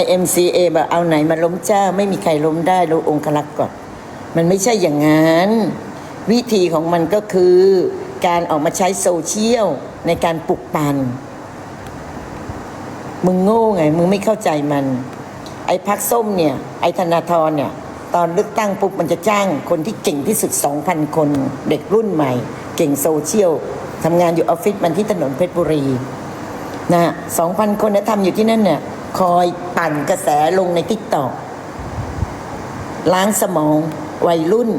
YMCA แบบเอาไหนมาล้มเจ้า ไม่มีใครล้มได้รู้องค์ลักษ์ก่อน มันไม่ใช่อย่างนั้น วิธีของมันก็คือการออกมาใช้โซเชียลในการปลุกปั่นมึงโง่ไง มึงไม่เข้าใจมัน ไอ้พักส้มเนี่ย ไอ้ธนาธรเนี่ย ตอนเลือกตั้งปุ๊บมันจะจ้างคนที่เก่งที่สุด 2,000 คน เด็กรุ่นใหม่ เก่งโซเชียลทำงานอยู่ออฟฟิศมันที่ถนนเพชรบุรีนะสองพันคนนะทำอยู่ที่นั่นเนี่ย คอยปั่นกระแสลงในทิกตอกล้างสมองวัยรุ่น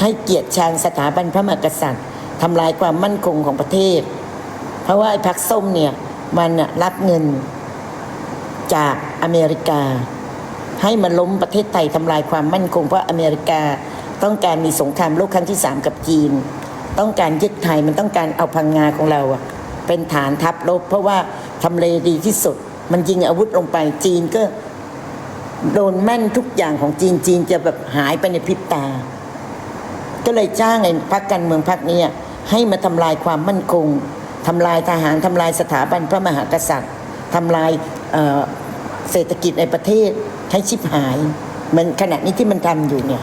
ให้เกียรติชังสถาบันพระมหากษัตริย์ทำลายความมั่นคงของประเทศ เพราะว่าไอ้พักส้มเนี่ย มันน่ะรับเงินจากอเมริกา ให้มันล้มประเทศไทยทำลายความมั่นคงเพราะอเมริกาต้องการมีสงครามโลกครั้งที่สามกับจีน ต้องการยึดไทยมันต้องการเอาพังงาของเราอะเป็นฐานทัพรบเพราะว่า ทำเลดีที่สุด มันยิงอาวุธลงไปจีนก็ โดนแม่นทุกอย่างของจีนจีนจะแบบหายไปในพริบตา ก็เลยจ้างไอ้พรรคการเมืองพรรคเนี้ยให้มาทำลายความมั่นคงทำลายทหารทำลายสถาบันพระมหากษัตริย์ทำลายเเศรษฐกิจในประเทศให้ชิบหายเหมันขณะนี้ที่มันทำอยู่เนี่ย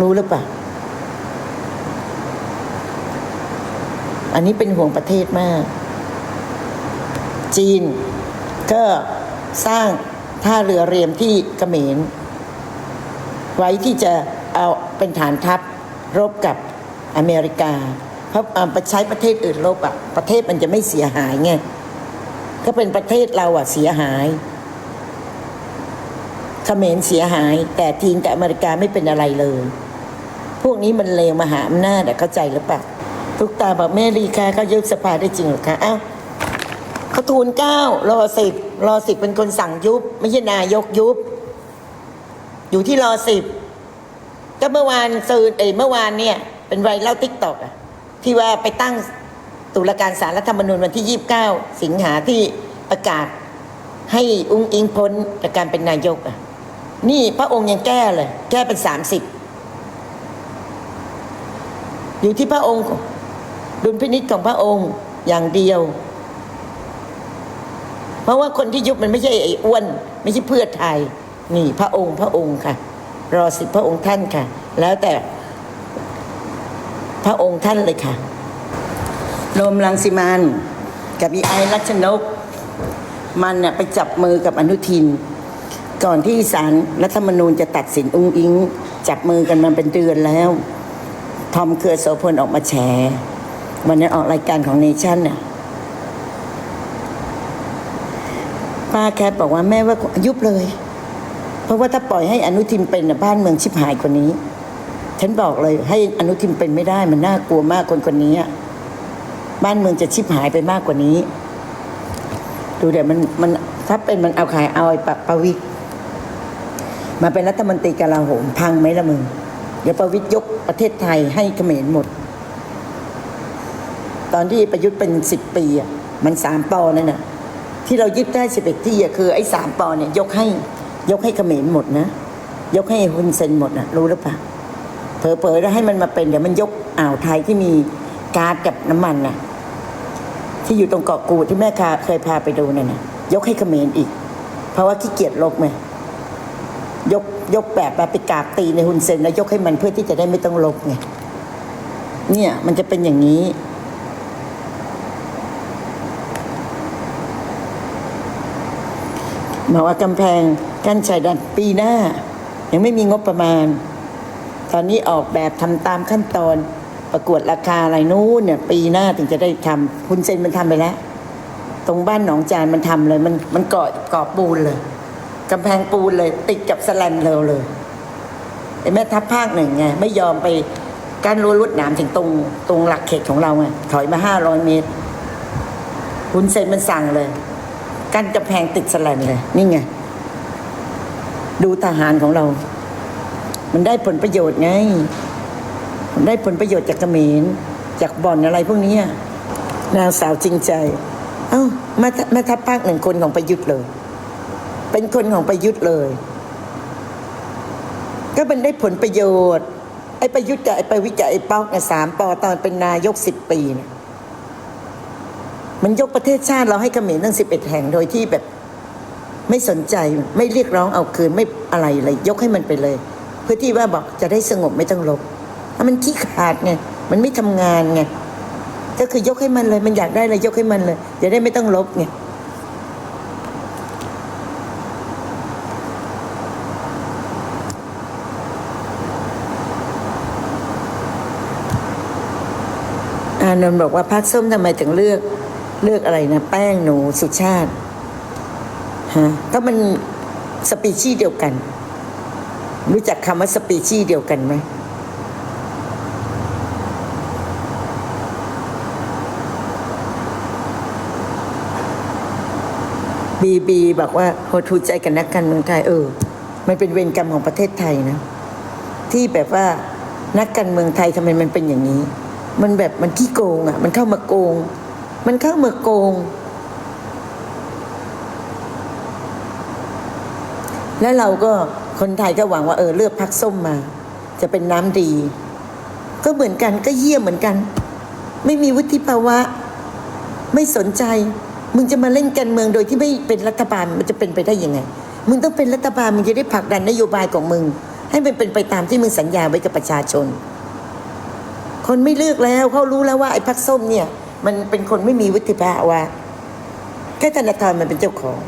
รู้หรือเปล่าอันนี้เป็นห่วงประเทศมาก จีน ก็สร้างท่าเรือเรียมที่เขมร ไว้ที่จะเอาเป็นฐานทัพรบกับอเมริกา เพราะเอาไปใช้ประเทศอื่นรบอะประเทศมันจะไม่เสียหายไงก็เป็นประเทศเราอะเสียหายเขมรเสียหาย แต่ทีมกับอเมริกาไม่เป็นอะไรเลย พวกนี้มันเลวมหาอำนาจเข้าใจหรือเปล่าทุกตาบอกแม่ลีค่ะเขายุบสภาได้จริงหรือคะอ้าว เขาทูลเก้ารอสิบรอสิบเป็นคนสั่งยุบ ไม่ใช่นายกยุบ อยู่ที่รอสิบก็เมื่อวานสื่อเอยเมื่อวานเนี่ย เป็นไวรัลทิกตอกอะที่ว่าไปตั้งตุลาการสารรัฐธรรมนูญวันที่29สิงหาที่ประกาศ ให้อุ้งอิงพ้นจากการเป็นนายกอะนี่พระองค์ยังแก้เลย แก้เป็น30อยู่ที่พระองค์ดุลพินิจของพระองค์อย่างเดียว เพราะว่าคนที่ยุบมันไม่ใช่ไอ้อ้วน ไม่ใช่เพื่อไทย นี่พระองค์พระองค์ค่ะ รอสิพระองค์ท่านค่ะ แล้วแต่พระองค์ท่านเลยค่ะโรมลังสิมันกับอีไอรัชนก มันน่ะไปจับมือกับอนุทิน ก่อนที่ศาลรัฐธรรมนูญจะตัดสินอุ้งอิง จับมือกันมาเป็นเดือนแล้ว ทอมเครือโสพลออกมาแฉวันนั้นออกรายการของเนชั่นน่ะ ป้าแคทบอกว่าแม่ว่ายุบเลย เพราะว่าถ้าปล่อยให้อนุทินเป็นบ้านเมืองชิบหายกว่านี้ ฉันบอกเลยให้อนุทินเป็นไม่ได้มันน่ากลัวมากคนคนนี้อะบ้านเมืองจะชิบหายไปมากกว่านี้ ดูเดี๋ยวมันมันถ้าเป็นมันเอาขายเอาไอ้ปะปะวิตรมาเป็นรัฐมนตรีกลาโหมพังไหมละมึงเดี๋ยวประวิตรยกประเทศไทยให้เขมรหมด ตอนที่ประยุทธ์เป็นสิบปีอะมันสามปอนั่นน่ะ ที่เรายึดได้สิบเอ็ดที่คือไอ้สามปอเนี่ยยกให้ยกให้เขมรหมดนะ ยกให้ฮุนเซนหมดนะรู้หรือเปล่าเผลอๆแล้วให้มันมาเป็นเดี๋ยวมันยกอ่าวไทยที่มีก๊าซกับน้ำมันน่ะ ที่อยู่ตรงเกาะกูดที่แม่คาเคยพาไปดูนั่นน่ะยกให้เขมรอีก เพราะว่าขี้เกียจลบไงยกยกแบบแบบไปกราบตีในฮุนเซนแล้วยกให้มันเพื่อที่จะได้ไม่ต้องลบไงเนี่ยมันจะเป็นอย่างนี้ บอกว่ากำแพงกั้นชายแดนปีหน้า ยังไม่มีงบประมาณ ตอนนี้ออกแบบทำตามขั้นตอนประกวดราคาอะไรนู้นเนี่ย ปีหน้าถึงจะได้ทำคุณเซนมันทำไปแล้ว ตรงบ้านหนองจานมันทำเลย มันมันเกาะเกาะปูนเลยกำแพงปูนเลย ติดกับสแลนเลวเลยไอ้แม่ทัพภาคหนึ่งไงไม่ยอมไปกั้นรั้วลวดหนามถึงตรงตรงหลักเขตของเราไงถอยมาห้าร้อยเมตร คุณเซนมันสั่งเลย กันกำแพงติดสแลนเลย นี่ไง ดูทหารของเรา มันได้ผลประโยชน์ไง มันได้ผลประโยชน์จากเขมรจากบ่อนอะไรพวกนี้นางสาวจริงใจ เอ้าแม่ทัพแม่ทัพภาคหนึ่งคนของประยุทธ์เลย เป็นคนของประยุทธ์เลย ก็มันได้ผลประโยชน์ ไอ้ประยุทธ์กับไอ้ประวิจารณ์ไอ้ป๊อกเนี่ยสามปอตอนเป็นนายกสิบปีเนี่ย มันยกประเทศชาติเราให้เขมรตั้งสิบเอ็ดแห่งโดยที่แบบไม่สนใจไม่เรียกร้องเอาคืนไม่อะไรเลย ยกให้มันไปเลย เพื่อที่ว่าบอกจะได้สงบไม่ต้องลบถ้ามันขี้ขาดไงมันไม่ทำงานไงก็คือยกให้มันเลย มันอยากได้อะไรยกให้มันเลยจะได้ไม่ต้องลบไงอานนท์บอกว่าพักส้มทำไมถึงเลือก เลือกอะไรนะ แป้งหนูสุชาติฮะก็มันสปีชีส์เดียวกัน รู้จักคำว่าสปีชีส์เดียวกันไหมบีบีบอกว่าโหดหูใจกันนักการเมืองไทยเออ มันเป็นเวรกรรมของประเทศไทยนะ ที่แบบว่านักการเมืองไทยทำไมมันเป็นอย่างนี้ มันแบบมันขี้โกงอะ มันเข้ามาโกง มันเข้ามาโกง แล้วเราก็คนไทยก็หวังว่าเออเลือกพักส้มมา จะเป็นน้ำดี ก็เหมือนกันก็เยี่ยมเหมือนกัน ไม่มีวุฒิภาวะ ไม่สนใจ มึงจะมาเล่นการเมืองโดยที่ไม่เป็นรัฐบาลมันจะเป็นไปได้ยังไง มึงต้องเป็นรัฐบาลมึงจะได้ผลักดันนโยบายของมึง ให้มันเป็นไปตามที่มึงสัญญาไว้กับประชาชน คนไม่เลือกแล้วเขารู้แล้วว่าไอ้พักส้มเนี่ย มันเป็นคนไม่มีวุฒิภาวะแค่ธนาธรมันเป็นเจ้าของ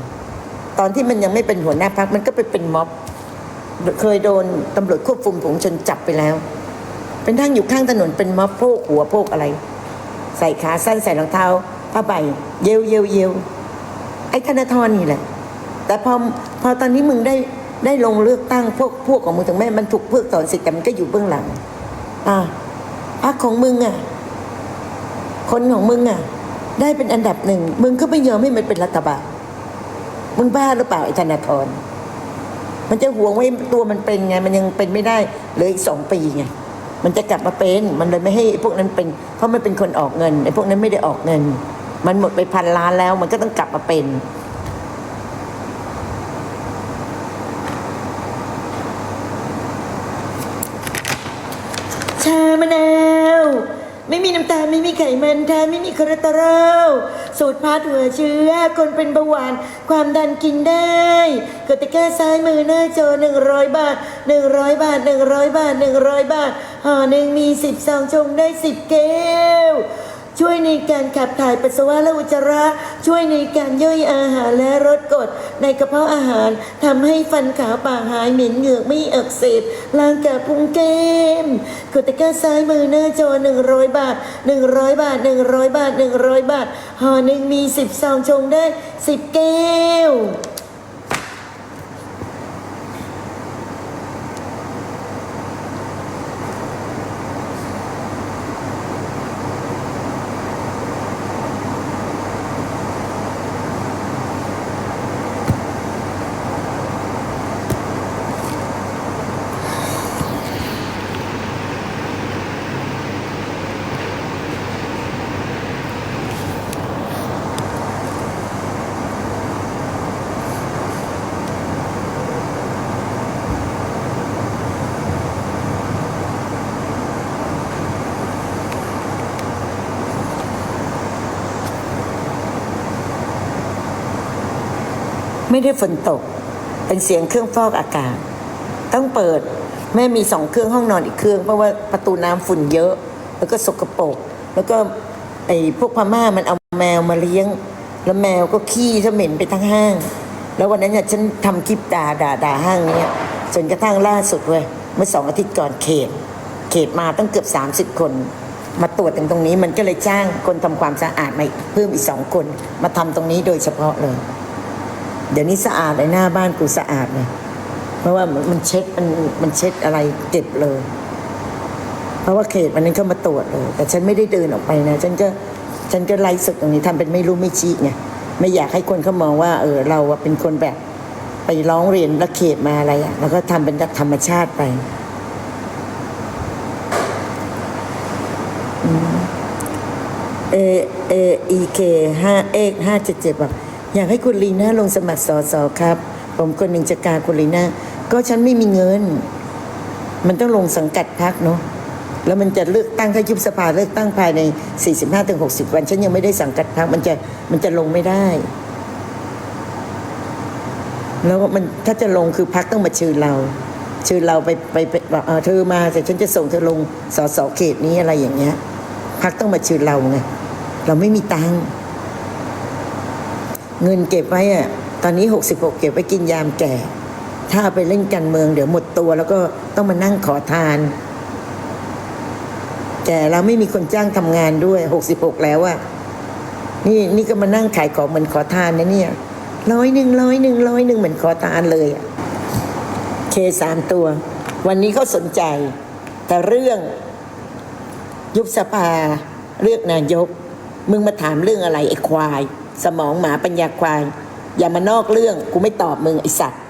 ตอนที่มันยังไม่เป็นหัวหน้าพักมันก็ไปเป็นม็อบ เคยโดนตำรวจควบคุมฝูงชนจับไปแล้ว เป็นทั้งอยู่ข้างถนนเป็นม็อบโพกหัวโพกอะไร ใส่ขาสั้นใส่รองเท้าผ้าใบเยวเยวเยวไอ้ธนาธรนี่แหละ แต่พอพอตอนนี้มึงได้ได้ลงเลือกตั้งพวกพวกของมึงถึงแม้มันถูกเพิกถอนสิทธิ์แต่มันก็อยู่เบื้องหลัง อะพักของมึงอะ คนของมึงอะ ได้เป็นอันดับหนึ่ง มึงก็ไม่ยอมให้มันเป็นรัฐบาลมึงบ้าหรือเปล่าไอ้ธนาธรมันจะหวงไว้ตัวมันเป็นไง มันยังเป็นไม่ได้เหลยอีกสองปีไงมันจะกลับมาเป็นมันเลยไม่ให้พวกนั้นเป็น เพราะมันเป็นคนออกเงินไอ้พวกนั้นไม่ได้ออกเงิน มันหมดไปพันล้านแล้ว มันก็ต้องกลับมาเป็น ชามะนาว ไม่มีน้ำตาลไม่มีไขมันแท้ไม่มีคอเลสเตอรอลสูตรพาดหัวเชื้อ คนเป็นเบาหวาน ความดันกินได้กดตะกร้าซ้ายมือหน้าจอหนึ่งร้อยบาทหนึ่งร้อยบาทหนึ่งร้อยบาทหนึ่งร้อยบาทห่อหนึ่งมีสิบซองชงได้สิบแก้ว ช่วยในการขับถ่ายปัสสาวะและอุจจาระ ช่วยในการย่อยอาหารและลดกรดในกระเพาะอาหารทำให้ฟันขาวปากหายเหม็นเหงือกไม่อักเสบล้างกระพุ้งแก้มกดตะกร้าซ้ายมือหน้าจอ 100 บาท 100 บาท 100 บาท 100 บาทห่อหนึ่งมี10ซองชงได้ 10 แก้ว ไม่ได้ฝนตก เป็นเสียงเครื่องฟอกอากาศ ต้องเปิดแม่มีสองเครื่องห้องนอนอีกเครื่อง เพราะว่าประตูน้ำฝุ่นเยอะ แล้วก็สกปรกแล้วก็ไอ้พวกพม่ามันเอาแมวมาเลี้ยง แล้วแมวก็ขี้ถ้าเหม็นไปทั้งห้าง แล้ววันนั้นเนี่ยฉันทำคลิปด่าด่าด่าห้างเนี้ยจนกระทั่งล่าสุดเว้ยเมื่อสองอาทิตย์ก่อนเขต เขตมาตั้งเกือบ 30 คน มาตรวจตรงตรงนี้มันก็เลยจ้างคนทำความสะอาดมาเพิ่มอีกสองคน มาทำตรงนี้โดยเฉพาะเลย เดี๋ยวนี้สะอาดเลยหน้าบ้านกูสะอาดเลยเพราะว่ามันเช็ดมันมันเช็ดอะไรเก็บเลย เพราะว่าเขตวันนั้นเข้ามาตรวจเลย แต่ฉันไม่ได้เดินออกไปนะ ฉันก็ฉันก็ไลฟ์สดตรงนี้ทำเป็นไม่รู้ไม่ชี้ไงไม่อยากให้คนเขามองว่า เออเราเป็นคนแบบไปร้องเรียนแล้วเขตมาอะไรอะแล้วก็ทำเป็นธรรมชาติไปเอเออีเคห้าเอกห้าเจ็ดเจ็ดบอก อยากให้คุณลีน่าลงสมัครสอสอครับ ผมคนหนึ่งจะการคุณลีน่าก็ฉันไม่มีเงิน มันต้องลงสังกัดพักเนาะแล้วมันจะเลือกตั้งถ้ายุบสภาเลือกตั้งภายใน 45-60 วัน ฉันยังไม่ได้สังกัดพรรคมันจะมันจะลงไม่ได้ แล้วมันถ้าจะลงคือพักต้องมาเชิญเราเชิญเราไปไปไปบอกเออเธอมาแต่ฉันจะส่งเธอลงสสเขตนี้อะไรอย่างเงี้ยพักต้องมาเชิญเราไงเราไม่มีตังค์ เงินเก็บไว้อะตอนนี้ 66 เก็บไว้กินยามแก่ ถ้าไปเล่นการเมืองเดี๋ยวหมดตัว แล้วก็ต้องมานั่งขอทาน แก่แล้วไม่มีคนจ้างทำงานด้วย 66 แล้วอะนี่นี่ก็มานั่งขายของเหมือนขอทานนะเนี่ยร้อยหนึ่งร้อยหนึ่งร้อยหนึ่งเหมือนขอทานเลยอะเคสามตัว วันนี้เขาสนใจ แต่เรื่องยุบสภาเลือกนายก มึงมาถามเรื่องอะไรไอ้ควาย สมองหมาปัญญาควาย อย่ามานอกเรื่อง กูไม่ตอบมึงไอสัตว์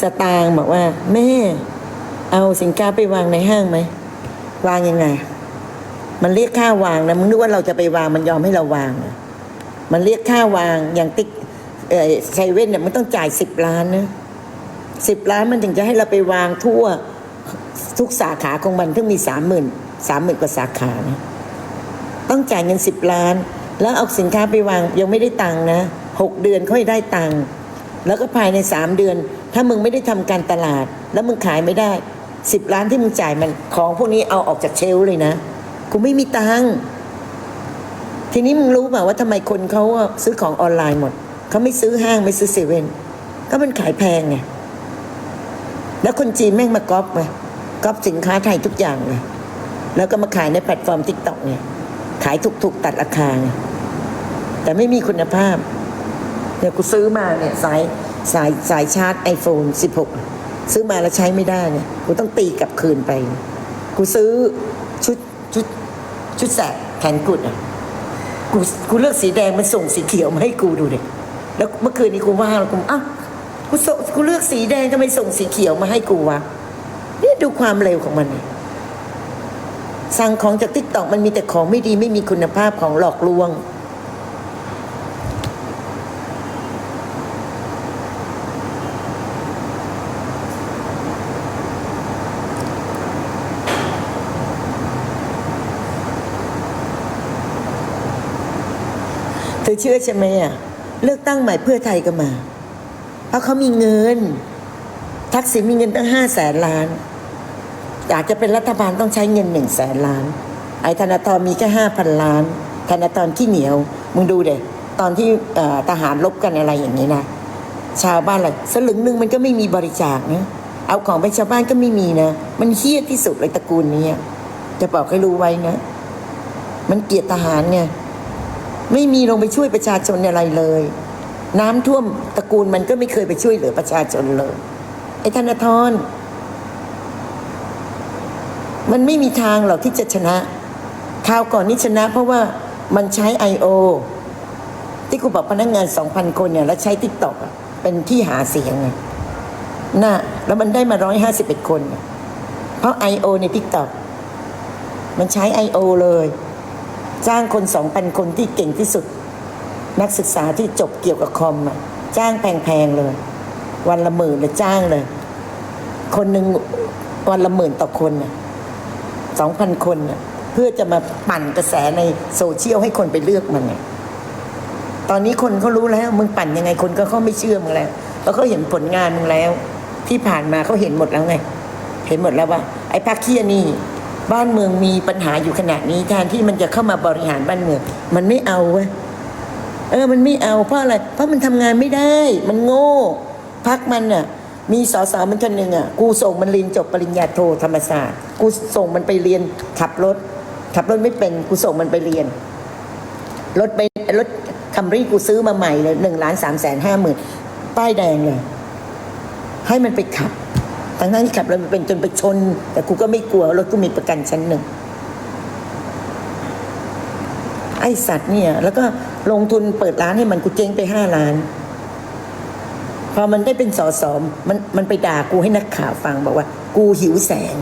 สตางบอกว่า แม่ เอาสินค้าไปวางในห้างไหม วางยังไง มันเรียกค่าวางนะมึงนึกว่าเราจะไปวางมันยอมให้เราวาง มันเรียกค่าวางอย่างติ๊กเออไซเว่นเนี่ยมันต้องจ่ายสิบล้านนะสิบล้านมันถึงจะให้เราไปวางทั่วทุกสาขาของมันถึงมีสามหมื่น สามหมื่นกว่าสาขานะต้องจ่ายเงินสิบล้าน แล้วเอาสินค้าไปวางยังไม่ได้ตังค์นะหกเดือนค่อยได้ตังค์แล้วก็ภายในสามเดือน ถ้ามึงไม่ได้ทำการตลาด แล้วมึงขายไม่ได้สิบล้านที่มึงจ่ายมันของพวกนี้เอาออกจากเชลเลยนะกูไม่มีตังค์ทีนี้มึงรู้เปล่าว่าทำไมคนเขาซื้อของออนไลน์หมดเขาไม่ซื้อห้างไม่ซื้อเซเว่นก็มันขายแพงไงแล้วคนจีนแม่งมาก๊อปไงก๊อปสินค้าไทยทุกอย่างเลย แล้วก็มาขายในแพลตฟอร์มทิกตอกเนี่ย ขายถูกๆตัดราคาไงแต่ไม่มีคุณภาพเนี่ยกูซื้อมาเนี่ยสายสายสายชาร์จ iPhone 16 ซื้อมาแล้วใช้ไม่ได้เนี่ยกูต้องตีกลับคืนไป กูซื้อชุดชุดชุดแสกแขนกุดอะกูกูเลือกสีแดงมันส่งสีเขียวมาให้กูดูเด็แล้วเมื่อคืนนี้กูว่าแล้วกูอ้าวกูส่งกูเลือกสีแดงทำไมส่งสีเขียวมาให้กูวะเนี่ยดูความเร็วของมันดิ สั่งของจากติ๊กต็อกมันมีแต่ของไม่ดีไม่มีคุณภาพของหลอกลวง เธอเชื่อใช่ไหมอะ เลือกตั้งใหม่เพื่อไทยก็มา เพราะเขามีเงิน ทักษิณมีเงินตั้งห้าแสนล้าน อยากจะเป็นรัฐบาลต้องใช้เงินหนึ่งแสนล้าน ไอ้ธนาธรมีแค่ห้าพันล้าน ธนาธรขี้เหนียว มึงดูเด็ตอนที่ทหารลบกันอะไรอย่างนี้นะ ชาวบ้านอะไรสลึงหนึ่งมันก็ไม่มีบริจาคนะเอาของไปชาวบ้านก็ไม่มีนะ มันเฮี้ยที่สุดเลยตระกูลนี้จะบอกให้รู้ไว้นะ มันเกลียดทหารไงไม่มีลงไปช่วยประชาชนอะไรเลย น้ำท่วมตระกูลมันก็ไม่เคยไปช่วยเหลือประชาชนเลย ไอ้ธนาธร มันไม่มีทางหรอกที่จะชนะคราวก่อนนี่ชนะ เพราะว่ามันใช้ I.O. ที่กูบอกพนักงงาน 2,000 คนเนี่ยแล้วใช้ทิกตอกเป็นที่หาเสียงน่ะแล้วมันได้มา 151 คน เพราะ I.O. ในทิกตอกมันใช้ I.O. เลย จ้างคน 2,000 คนที่เก่งที่สุด นักศึกษาที่จบเกี่ยวกับคอมจ้างแพงๆเลย วันละหมื่นเลยจ้างเลย คนหนึ่งวันละหมื่นต่อคนนะ 2,000 คนเนี่ยเพื่อจะมาปั่นกระแสในโซเชียลให้คนไปเลือกมันเงตอนนี้คนเขารู้แล้วมึงปั่นยังไงคนก็เขาไม่เชื่อมึงแล้วแล้วเขาเห็นผลงานมึงแล้ว ที่ผ่านมาเขาเห็นหมดแล้วไง เห็นหมดแล้วว่า ไอ้พักเคียนี่ บ้านเมืองมีปัญหาอยู่ขนาดนี้แทนที่มันจะเข้ามาบริหารบ้านเมือง มันไม่เอาเว้ยเออ มันไม่เอาเพราะอะไร เพราะมันทำงานไม่ได้ มันโง่พักมันอะ มีสอสอมันคนหนึ่งอะกูส่งมันเรียนจบปริญญาโทธรรมศาสตร์ กูส่งมันไปเรียนขับรถ ขับรถไม่เป็นกูส่งมันไปเรียนรถไปรถคัมรี่กูซื้อมาใหม่เลยหนึ่งล้านสามแสนห้าหมื่นป้ายแดงเลย ให้มันไปขับทั้งนั้นที่ขับรถมันเป็นจนไปชน แต่กูก็ไม่กลัวรถกูมีประกันชั้นหนึ่งไอสัตว์เนี่ย แล้วก็ลงทุนเปิดร้านให้มันกูเจ๊งไปห้าล้าน พอมันได้เป็นสอสอมันมันไปด่ากูให้นักข่าวฟังบอกว่า กูหิวแสง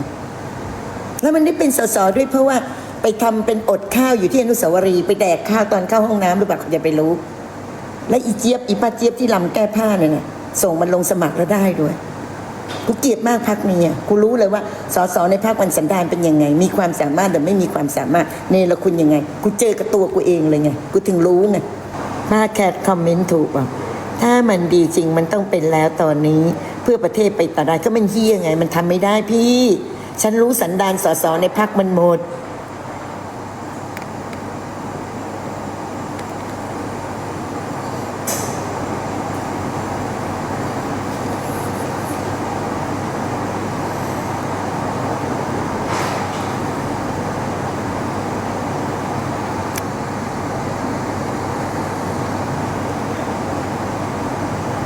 แล้วมันได้เป็นสอสอด้วยเพราะว่าไปทำเป็นอดข้าวอยู่ที่อนุสาวรีย์ไปแดกข้าวตอนเข้าห้องน้ำหรือเปล่าเขาไปรู้ และอีเจี๊ยบอีป้าเจี๊ยบที่ลำแก้ผ้าเนี่ยนะส่งมันลงสมัครแล้วได้ด้วยกูเกลียดมากพักนี้กูรู้เลยว่าสสในพักมันสันดานเป็นยังไง มีความสามารถหรือไม่มีความสามารถเนรคุณยังไง กูเจอกับตัวกูเองเลยไงกูถึงรู้ไงมาแคทคอมเมนต์ถูกป่ะ ถ้ามันดีจริงมันต้องเป็นแล้วตอนนี้ เพื่อประเทศไปต่อได้ก็มันเฮี้ยไง มันทำไม่ได้พี่ ฉันรู้สันดานสสในพักมันหมด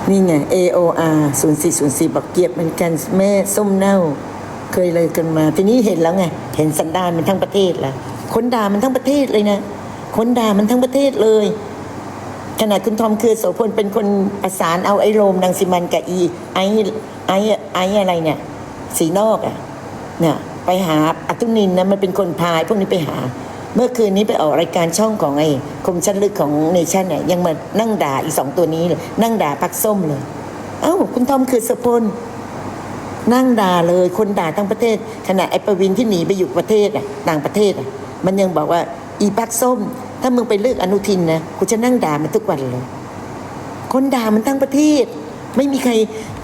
นี่ไง AOR 0404บอกเกียบเหมือนกันแม่ส้มเน่า เคยเลยกันมา ทีนี้เห็นแล้วไง เห็นสันดานมันทั้งประเทศละคนด่ามันทั้งประเทศเลยนะ คนด่ามันทั้งประเทศเลย ขนาดคุณทอมคือโสพลเป็นคนประสานเอาไอ้โรมดังสิมันกับอีไอ้ไอ้ไอ้อะไรเนี่ย สีนอกอะเนี่ยไปหาอัตุนินนะมันเป็นคนพายพวกนี้ไปหา เมื่อคืนนี้ไปออกรายการช่องของไอ้คมชันลึกของเนชั่นเนี่ยยังมานั่งด่าอีสองตัวนี้เลยนั่งด่าพักส้มเลย เอ้าคุณทอมคือโสพลนั่งด่าเลยคนด่าทั้งประเทศขณะไอ้ประวินที่หนีไปอยู่ประเทศอะต่างประเทศอะมันยังบอกว่าอีพักส้ม ถ้ามึงไปเลือกอนุทินนะกูจะนั่งด่ามันทุกวันเลย คนด่ามันทั้งประเทศ ไม่มีใคร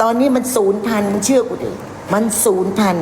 ตอนนี้มันศูนย์พันมึงเชื่อกูดิมันศูนย์พัน